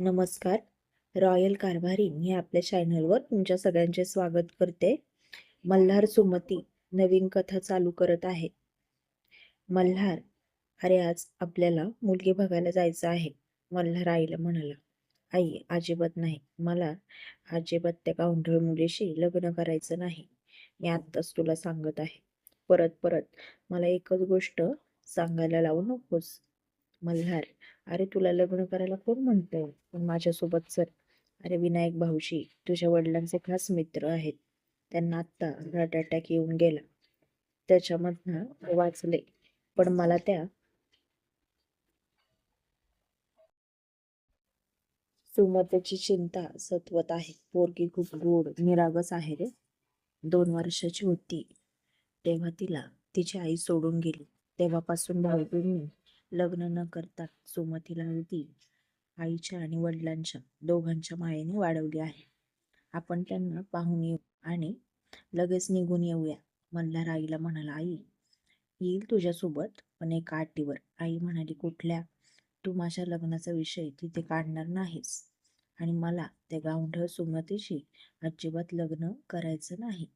नमस्कार. रॉयल कारभारी या आपल्या चॅनलवर तुमच्या सगळ्यांचे स्वागत करते. मल्हार सुमती नवीन कथा चालू करत आहे. मल्हार अरे आज आपल्याला मुलगी बघायला जायचं आहे. मल्हार आईला म्हणाला आई अजिबात नाही. मला अजिबात त्या गावंढळ मुलीशी लग्न करायचं नाही. मी आत्ताच तुला सांगत आहे. परत परत मला एकच गोष्ट सांगायला लावू नकोस. मल्हार अरे तुला लग्न करायला कोण म्हणतंय? पण माझ्यासोबत चल. अरे विनायक भाऊशी तुझ्या वडिलांचे खास मित्र आहेत. त्यांना आत्ता हार्ट अटॅक येऊन गेला. त्याच्यामधनं वाचले. पण मला त्या सुमतेची चिंता सतवत आहे. पोरगी खूप गोड निरागस आहे रे. दोन वर्षाची होती. तेव्हा तिला तिची आई सोडून गेली. तेव्हापासून भाऊजींनी लग्न न करता सुमतीला ती आईच्या आणि वडिलांच्या दोघांच्या मायेने वाढवली आहे. आपण त्यांना पाहून येऊ आणि लगेच निघून येऊया मल्हार आईला म्हणाला आई येईल तुझ्यासोबत पण एका आटीवर. आई म्हणाली कुठल्या? तू माझ्या लग्नाचा विषय तिथे काढणार नाहीस आणि मला त्या गावंढळ सुमतीशी अजिबात लग्न करायचं नाही.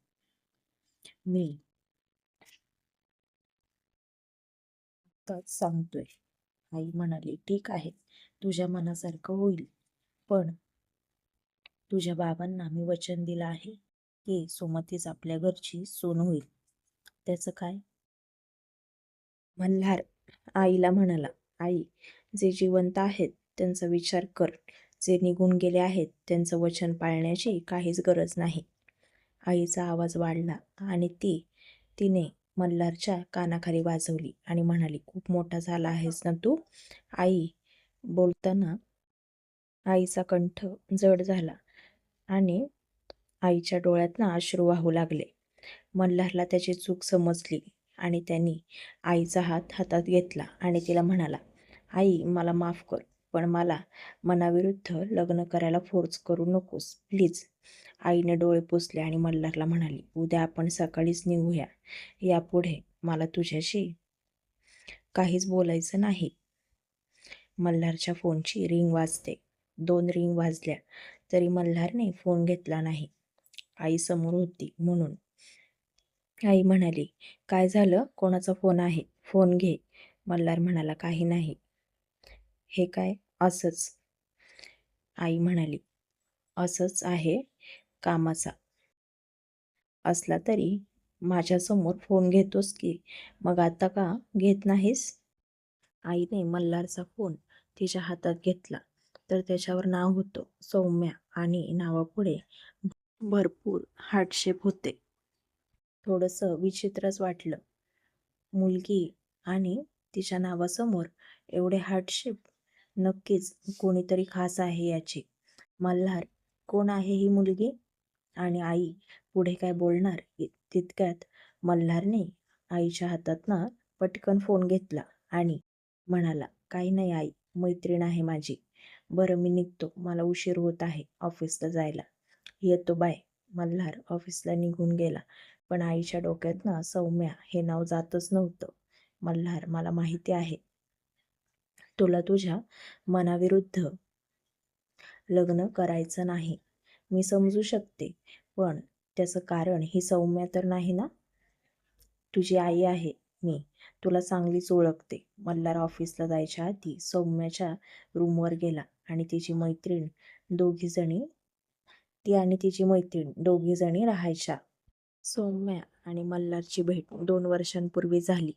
मी आत्ताच सांगतोय. आई म्हणाली ठीक आहे तुझ्या मनासारखं होईल. पण तुझ्या बाबांना मी वचन दिलं आहे की सुमतीच आपल्या घरची सून होईल. त्याचं काय? मल्हार आईला म्हणाला आई जे जिवंत आहेत त्यांचा विचार कर. जे निघून गेले आहेत त्यांचं वचन पाळण्याची काहीच गरज नाही. आईचा आवाज वाढला आणि ती तिने मल्हारच्या कानाखाली वाजवली आणि म्हणाली खूप मोठा झाला आहेस ना तू? आई बोलताना आईचा कंठ जड झाला आणि आईच्या डोळ्यातनं अश्रू वाहू लागले. मल्हारला त्याची चूक समजली आणि त्यांनी आईचा हात हातात घेतला आणि तिला म्हणाला आई मला माफ कर पण मला मनाविरुद्ध लग्न करायला फोर्स करू नकोस प्लीज. आईने डोळे पुसले आणि मल्हारला म्हणाली उद्या आपण सकाळीच निघूया. यापुढे मला तुझ्याशी काहीच बोलायचं नाही. मल्हारच्या फोनची रिंग वाजते. दोन रिंग वाजल्या तरी मल्हारने फोन घेतला नाही. आई समोर होती म्हणून. आई म्हणाली काय झालं? कोणाचा फोन आहे? फोन घे. मल्हार म्हणाला काही नाही. हे काय? असंच. आई म्हणाली असंच आहे? कामाचा. असला तरी माझ्यासमोर फोन घेतोस की मग आता का घेत नाहीस? आईने मल्हारचा फोन तिच्या हातात घेतला तर त्याच्यावर नाव होतं सौम्या आणि नावापुढे भरपूर हार्टशेप होते. थोडंसं विचित्रच वाटलं. मुलगी आणि तिच्या नावासमोर एवढे हार्टशेप नक्कीच कोणीतरी खास आहे याची. मल्हार कोण आहे ही मुलगी? आणि आई पुढे काय बोलणार? इ- तितक्यात मल्हारने आईच्या हातातनं पटकन फोन घेतला आणि म्हणाला काही नाही आई मैत्रीण आहे माझी. बरं मी निघतो. मला उशीर होत आहे ऑफिसला जायला. येतो बाय. मल्हार ऑफिसला निघून गेला पण आईच्या डोक्यातनं सौम्या हे नाव जातच नव्हतं. मल्हार मला माहिती आहे. तुला तुझ्या मनाविरुद्ध लग्न करायचं नाही. मी समजू शकते. पण त्याचं कारण ही सौम्या तर नाही ना? तुझी आई आहे मी. तुला चांगलीच ओळखते. मल्हार ऑफिसला जायच्या आधी सौम्याच्या रूमवर गेला आणि तिची मैत्रीण दोघीजणी ती आणि तिची मैत्रीण दोघीजणी राहायच्या. सौम्या आणि मल्हारची भेट दोन वर्षांपूर्वी झाली.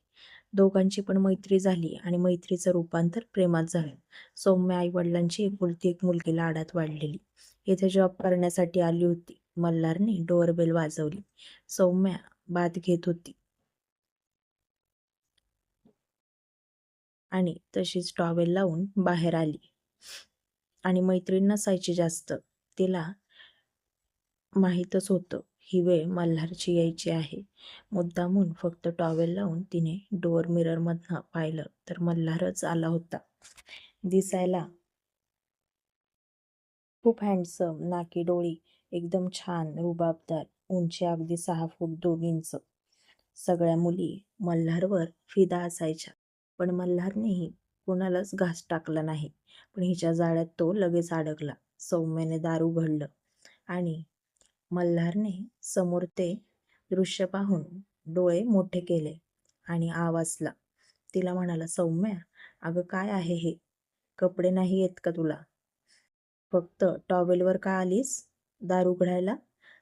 दोघांची पण मैत्री झाली आणि मैत्रीचं रूपांतर प्रेमात झालं. सौम्य आई वडिलांची एकुलती एक मुलगी लाडात वाढलेली. इथे जॉब करण्यासाठी आली होती. मल्हारने डोअरबेल वाजवली. सौम्या बाद घेत होती. आणि तशीच टॉवेल लावून बाहेर आली. आणि मैत्रीण नसायची जास्त. तिला माहीतच होतं. ही वेळ मल्हारची यायची आहे. मुद्दामून फक्त टॉवेल लावून तिने डोअर मिररमधनं पाहिलं तर मल्हारच आला होता. दिसायला खूप हँडसम नाकी डोळी एकदम छान रुबाबदार उंची अगदी सहा फूट दोन इंच. सगळ्या मुली मल्हारवर फिदा असायच्या पण मल्हारनेही कुणालाच घास टाकला नाही. पण हिच्या जाळ्यात तो लगेच अडकला. सौम्याने दार उघडलं आणि मल्हारने समोर ते दृश्य पाहून डोळे मोठे केले आणि आवाजला. तिला म्हणाला सौम्या अगं काय आहे हे? कपडे नाही येत का तुला? फक्त टॉवेलवर का आलीस? दार उघडायला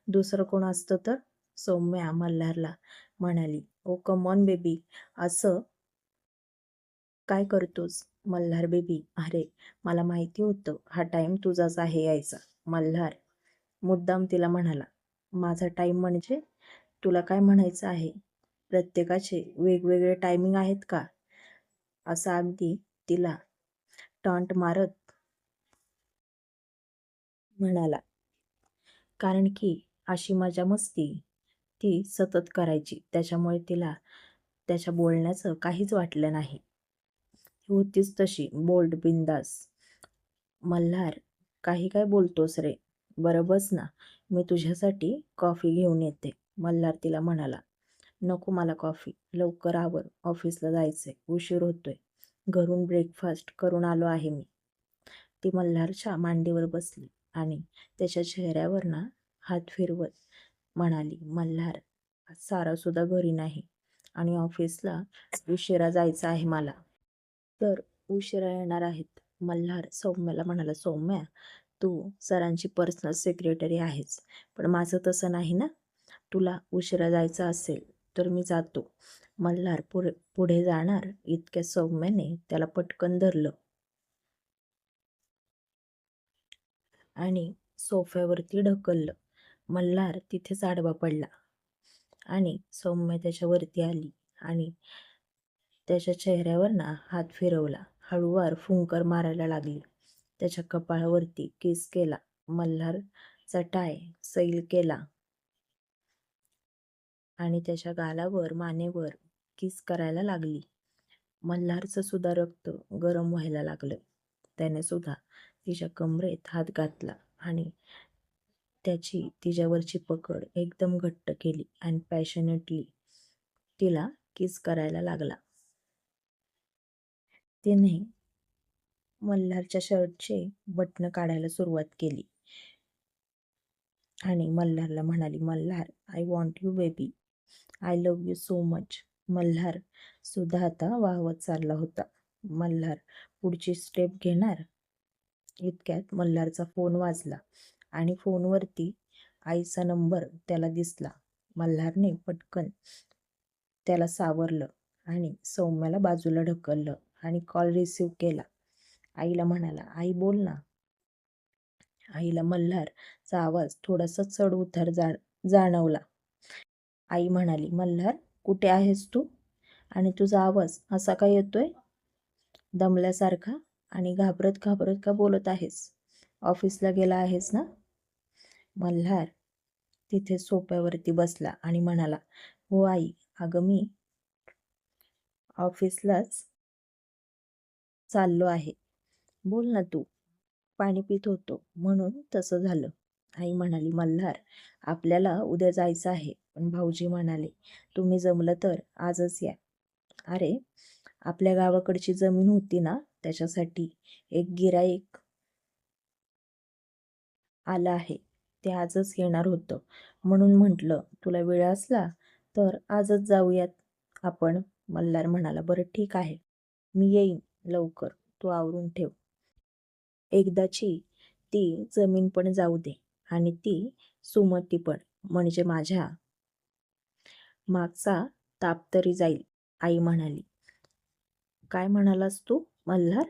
दुसरं कोण असतं तर? सौम्या मल्हारला म्हणाली ओ कमॉन बेबी असं काय करतोस? मल्हार बेबी अरे मला माहिती होतं. हा टाईम तुझाच आहे यायचा. मल्हार मुद्दाम तिला म्हणाला माझा टाईम म्हणजे तुला काय म्हणायचं आहे? प्रत्येकाचे वेगवेगळे टायमिंग आहेत का? असा अगदी तिला टॉन्ट मारत म्हणाला. कारण की अशी मजा मस्ती ती सतत करायची. त्याच्यामुळे तिला त्याच्या बोलण्याचं काहीच वाटलं नाही. होतीच तशी बोल्ड बिंदास. मल्हार काही काय बोलतोस रे? बरं बस ना. मी तुझ्यासाठी कॉफी घेऊन येते मल्हार तिला म्हणाला. नको मला कॉफी लवकर आवर ऑफिसला जायचंय उशीर होतोय. घरून ब्रेकफास्ट करून आलो आहे मी. ती मल्हारच्या मांडीवर बसली आणि त्याच्या चेहऱ्यावर ना हात फिरवत म्हणाली मल्हार सारासुद्धा सारा सुद्धा घरी नाही आणि ऑफिसला उशिरा जायचं आहे मला. तर उशिरा येणार आहेत. मल्हार सौम्याला म्हणाला सौम्या तू सरांची पर्सनल सेक्रेटरी आहेस. पण माझं तसं नाही ना? तुला उशिरा जायचं असेल तर मी जातो. मल्हार पुढे पुढे जाणार इतक्या सौम्याने त्याला पटकन धरलं. आणि सोफ्यावरती ढकललं. मल्हार तिथेच आडवा पडला. आणि सौम्य त्याच्यावरती आली आणि त्याच्या चेहऱ्यावर ना हात फिरवला. हळूवार फुंकर मारायला लागली. त्याच्या कपाळावरती किस केला. मल्हारचा टाय सैल केला. आणि त्याच्या गालावर मानेवर किस करायला लागली. मल्हारचं सुद्धा रक्त गरम व्हायला लागलं. त्याने सुद्धा तिच्या कमरेत हात घातला आणि त्याची तिच्यावरची पकड एकदम घट्ट केली आणि पॅशनेटली तिला किस करायला लागला. तिने मल्हारच्या शर्टचे बटणं काढायला सुरुवात केली. आणि मल्हारला म्हणाली Malhar I want you baby I love you so much Malhar सुद्धा आता वाहवत चालला होता. मल्हार पुढची स्टेप घेणार? इतक्यात मल्हारचा फोन वाजला आणि फोनवरती आईचा नंबर त्याला दिसला. मल्हारने पटकन त्याला सावरलं आणि सौम्याला बाजूला ढकललं आणि कॉल रिसीव केला. आईला म्हणाला आई बोल ना. आईला मल्हारचा आवाज थोडासा चढ उतार जा जाणवला. आई म्हणाली मल्हार कुठे आहेस तू? आणि तुझा आवाज असा का येतोय? दमल्यासारखा आणि घाबरत घाबरत का बोलत आहेस? ऑफिसला गेला आहेस ना? मल्हार तिथे सोप्यावरती बसला आणि म्हणाला हो आई. अगं मी ऑफिसलाच चाललो आहे. बोल ना तू. पाणी पित होतो. म्हणून तसं झालं. आई म्हणाली मल्हार आपल्याला उद्या जायचं आहे. पण भाऊजी म्हणाले तुम्ही जमलं तर आजच या. अरे आपल्या गावाकडची जमीन होती ना त्याच्यासाठी एक गिराईक आलं आहे. ते आजच येणार होतं. म्हणून म्हटलं तुला वेळ असला तर आजच जाऊयात आपण. मल्हार म्हणाला बरं ठीक आहे. मी येईन लवकर. तू आवरून ठेव. एकदाची ती जमीन पण जाऊ दे आणि ती सुमती पण म्हणजे माझ्या मागचा ताप तरी जाईल आई म्हणाली. काय म्हणालास तू मल्हार?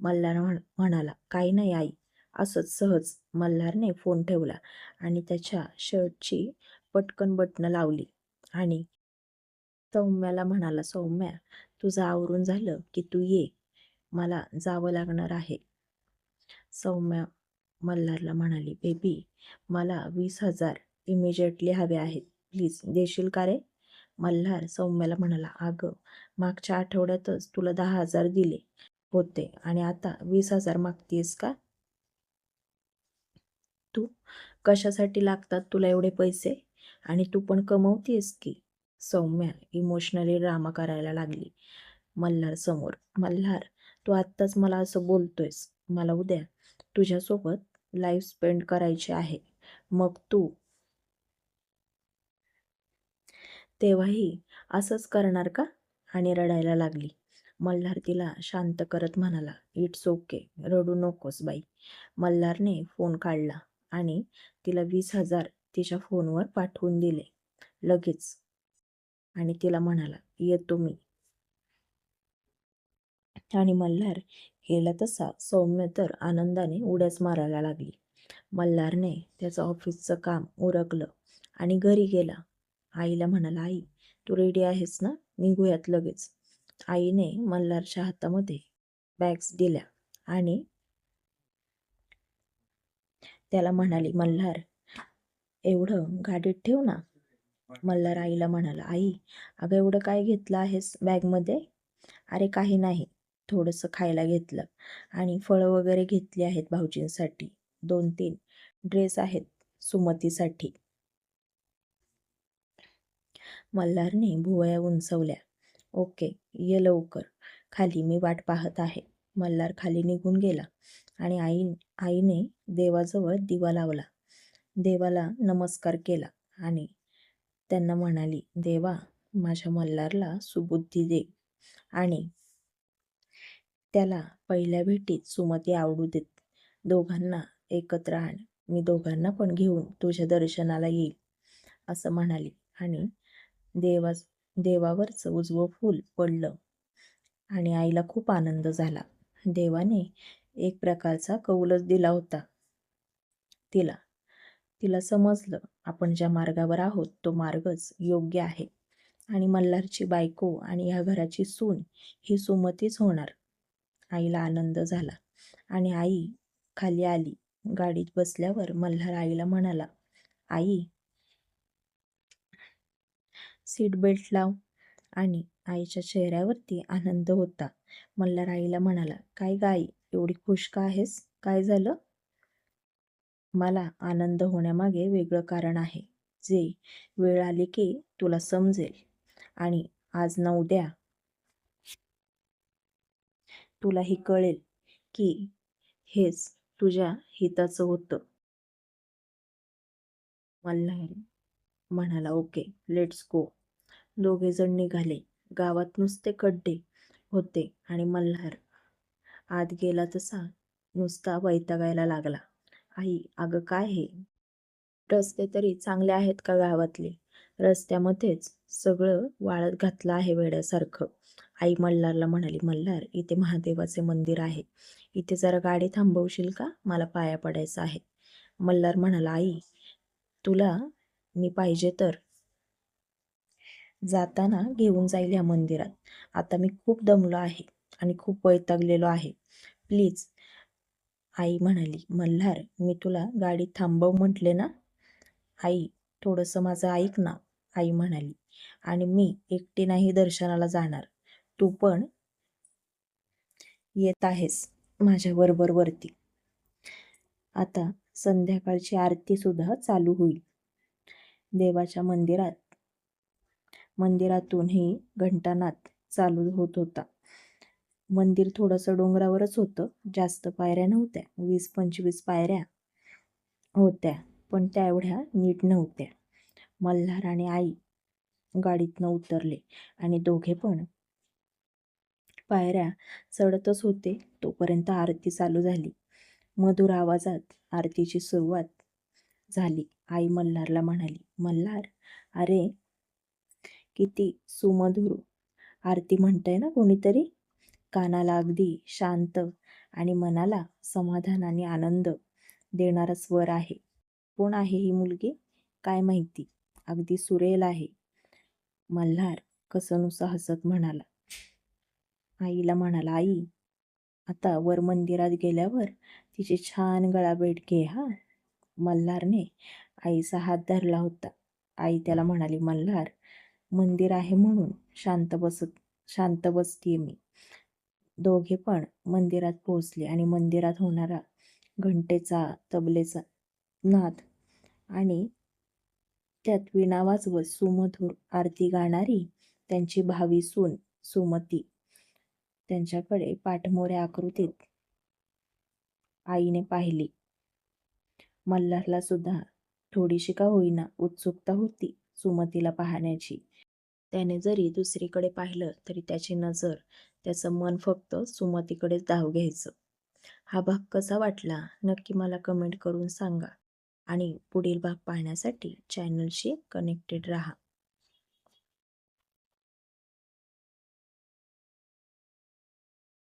मल्हार म्हणाला काही नाही आई. असंच सहज मल्हारने फोन ठेवला आणि त्याच्या शर्टची पटकन बटणं लावली आणि सौम्याला म्हणाला सौम्या तुझं आवरून झालं की तू ये. मला जावं लागणार आहे. सौम्या मल्हारला म्हणाली बेबी मला वीस हजार इमिजिएटली हवे आहेत. प्लीज देशील का रे? मल्हार सौम्याला म्हणाला अगं मागच्या आठवड्यातच तुला दहा हजार दिले होते आणि आता वीस हजार मागतीयस का? तू कशासाठी लागतात तुला एवढे पैसे? आणि तू पण कमवतीयस की? सौम्या इमोशनली ड्रामा करायला लागली मल्हार समोर मल्हार तू आत्ताच मला असं बोलतोयस. मला उद्या तुझ्यासोबत लाईफ स्पेंड करायची आहे. मग तू तेव्हाही असंच करणार का? आणि रडायला लागली. मल्हार तिला शांत करत म्हणाला इट्स ओके रडू नकोस बाई. मल्हारने फोन काढला आणि तिला वीस हजार तिच्या फोनवर पाठवून दिले. लगेच. आणि तिला म्हणाला येतो मी. आणि मल्हार केला तसा सौम्य तर आनंदाने उड्याच मारायला लागली. मल्हारने त्याचं ऑफिसचं काम उरकलं आणि घरी गेला. आईला म्हणाला आई तू रेडी आहेस ना? निघूयात लगेच. आईने मल्हारच्या हातामध्ये बॅग्स दिल्या आणि त्याला म्हणाली मल्हार एवढं गाडीत ठेव ना. मल्हार आईला म्हणाला आई अगं एवढं काय घेतलं आहेस बॅगमध्ये अरे काही नाही. थोडंसं खायला घेतलं आणि फळं वगैरे घेतली आहेत भाऊजींसाठी. दोन तीन ड्रेस आहेत सुमतीसाठी. मल्हारने भुवया उंचवल्या. ओके ये लवकर. खाली मी वाट पाहत आहे. मल्हार खाली निघून गेला आणि आई आईने देवाजवळ दिवा लावला. देवाला नमस्कार केला आणि त्यांना म्हणाली देवा माझ्या मल्हारला सुबुद्धी दे आणि त्याला पहिल्या भेटीत सुमती आवडू देत. दोघांना एकत्र आण मी दोघांना पण घेऊन तुझ्या दर्शनाला येईल असं म्हणाली. आणि देवा देवावरचं उजवं फूल पडलं आणि आईला खूप आनंद झाला. देवाने एक प्रकारचा कौलच दिला होता. तिला तिला समजलं आपण ज्या मार्गावर आहोत तो मार्गच योग्य आहे. आणि मल्हारची बायको आणि ह्या घराची सून ही सुमतीच होणार. आईला आनंद झाला आणि आई खाली आली. गाडीत बसल्यावर मल्हार आईला म्हणाला आई सीट बेल्ट लाव. आणि आईच्या चेहऱ्यावरती आनंद होता. मल्हार आईला म्हणाला काय गाई एवढी खुश का आहेस? काय झालं? मला आनंद होण्यामागे वेगळं कारण आहे. जे वेळ आली की तुला समजेल. आणि आज ना उद्या तुलाही कळेल की हेच तुझ्या हिताचं होतं. मल्हार म्हणाला ओके लेट्स गो दोघेजण निघाले. गावात नुसते खड्डे होते आणि मल्हार आत गेला तसा नुसता वैतागायला लागला. आई अगं काय हे? रस्ते तरी चांगले आहेत का गावातले? रस्त्यामध्येच सगळं वाळत घातलं आहे वेड्यासारखं. आई मल्हारला म्हणाली मल्हार इथे महादेवाचे मंदिर आहे. इथे जरा गाडी थांबवशील का? मला पाया पडायचं आहे. मल्हार म्हणाला आई तुला मी पाहिजे तर. जाताना घेऊन जाईल ह्या मंदिरात. आता मी खूप दमलो आहे आणि खूप वैतागलेलो आहे. प्लीज आई म्हणाली मल्हार मी तुला गाडी थांबव म्हटले ना? आई थोडंसं माझं ऐक ना आई म्हणाली. आणि मी एकटी नाही दर्शनाला जाणार. तू पण येत आहेस माझ्या बरोबर वरती. आता संध्याकाळची आरती सुद्धा चालू होईल. देवाच्या मंदिरात मंदिरातूनही घंटानाद चालू होत होता. मंदिर थोडंसं डोंगरावरच होतं जास्त पायऱ्या नव्हत्या वीस पंचवीस पायऱ्या होत्या पण त्या एवढ्या नीट नव्हत्या. मल्हार आणि आई गाडीतनं उतरले आणि दोघे पण पायऱ्या चढतच होते. तोपर्यंत आरती चालू झाली. मधुर आवाजात आरतीची सुरुवात झाली. आई मल्हारला म्हणाली मल्हार अरे किती सुमधुर आरती म्हणताय ना कोणीतरी. कानाला अगदी शांत आणि मनाला समाधान आणि आनंद देणारा स्वर आहे. कोण आहे ही मुलगी? काय माहिती? अगदी सुरेल आहे. मल्हार कसनुसा हसत म्हणाला आईला म्हणाला आई आता वर मंदिरात गेल्यावर तिची छान गळाभेट घे हा. मल्हारने आईचा हात धरला होता. आई त्याला म्हणाली मल्हार मंदिर आहे म्हणून शांत बसत शांत बसतीये मी. दोघे पण मंदिरात पोहोचले आणि मंदिरात होणारा घंटेचा तबलेचा नाद आणि त्यात विणा वाजवत सुमधुर आरती गाणारी त्यांची भावी सून सुमती त्यांच्याकडे पाठमोऱ्या आकृतीत आईने पाहिली. मल्हारला सुद्धा थोडीशी का होईना उत्सुकता होती सुमतीला पाहण्याची. त्याने जरी दुसरीकडे पाहिलं तरी त्याची नजर त्याचं मन फक्त सुमतीकडेच धाव घ्यायचं. हा भाग कसा वाटला नक्की मला कमेंट करून सांगा आणि पुढील भाग पाहण्यासाठी चॅनलशी कनेक्टेड राहा.